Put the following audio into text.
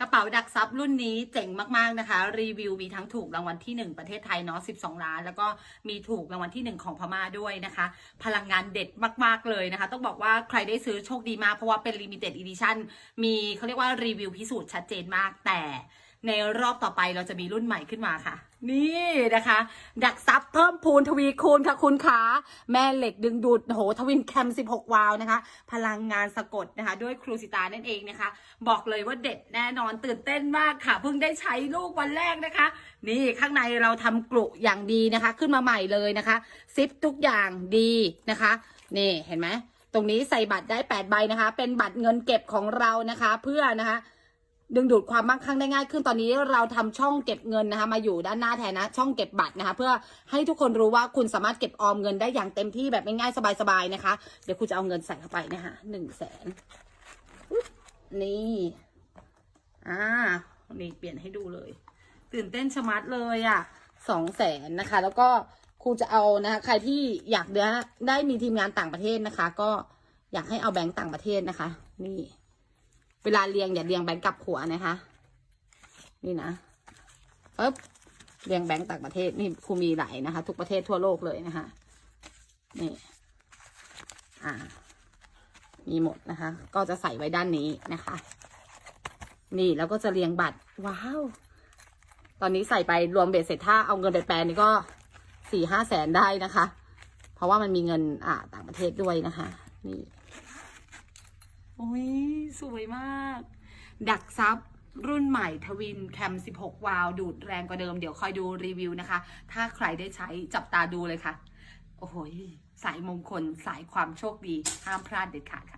กระเป๋าดักซับรุ่นนี้เจ๋งมากๆนะคะ รีวิวมีทั้งถูกรางวัลที่ 1 ประเทศไทยเนาะ12 ล้าน แล้วก็มีถูกรางวัลที่ 1 ของพม่าด้วยนะคะ พลังงานเด็ดมากๆเลยนะคะ ต้องบอกว่าใครได้ซื้อโชคดีมาก เพราะว่าเป็นลิมิเต็ดอี dition มีเขาเรียกว่ารีวิวพิสูจน์ชัดเจนมากแต่ในรอบต่อไปเราจะมีรุ่นใหม่ขึ้นมาค่ะ นี่นะคะ ดักซับเพิ่มพูนทวีคูณค่ะคุณขาแม่เหล็กดึงดูดโหทวินแคม 16 วาวนะคะ พลังงานสะกดนะคะ ด้วยครูสิตานั่นเองนะคะ บอกเลยว่าเด็ดแน่นอนตื่นเต้นมากค่ะ เพิ่งได้ใช้ลูกวันแรกนะคะ นี่ข้างในเราทำกลุอย่างดีนะคะ ขึ้นมาใหม่เลยนะคะ ซิปทุกอย่างดีนะคะ นี่เห็นไหมตรงนี้ใส่บัตรได้8ใบนะคะ เป็นบัตรเงินเก็บของเรานะคะ เพื่อนะคะ ดึงดูดความมั่งคั่งได้ง่ายขึ้นตอนนี้เราทำช่องเก็บเงินนะคะ มาอยู่ด้านหน้าแทนนะ ช่องเก็บบัตรนะคะ เพื่อให้ทุกคนรู้ว่าคุณสามารถเก็บออมเงินได้อย่างเต็มที่แบบง่ายๆสบายๆนะคะ เดี๋ยวคุณจะเอาเงินใส่เข้าไปนะคะหนึ่งแสนนี่อ่านี่เปลี่ยนให้ดูเลย ตื่นเต้นชะมัดเลยอะ่ะสองแสนนะคะ แล้วก็ครูจะเอานะคะใครที่อยากได้ได้มีทีมงานต่างประเทศนะคะ ก็อยากให้เอาแบงก์ต่างประเทศนะคะ นี่ วลาเรียงอย่าเรียงแบงก์กลับหัวนะคะ นี่นะปึ๊บเรียงแบงก์ต่างประเทศนี่ครูมีหลายนะคะ ทุกประเทศทั่วโลกเลยนะคะ นี่ อ่า มีหมดนะคะ ก็จะใส่ไว้ด้านนี้นะคะ นี่แล้วก็จะเรียงบัตร ว้าว ตอนนี้ใส่ไปรวมเบ็ดเสร็จถ้าเอาเงินไปแปลนี่ก็สี่ห้าแสนได้นะคะ เพราะว่ามันมีเงินอ่าต่างประเทศด้วยนะคะ นี่ โอ้ย สวยมาก ดักซับรุ่นใหม่ทวินแคม 16 วาล์วดูดแรงกว่าเดิม เดี๋ยวคอยดูรีวิวนะคะ ถ้าใครได้ใช้จับตาดูเลยค่ะ โอ้โหยสายมงคล สายความโชคดี ห้ามพลาดเด็ดขาดค่ะ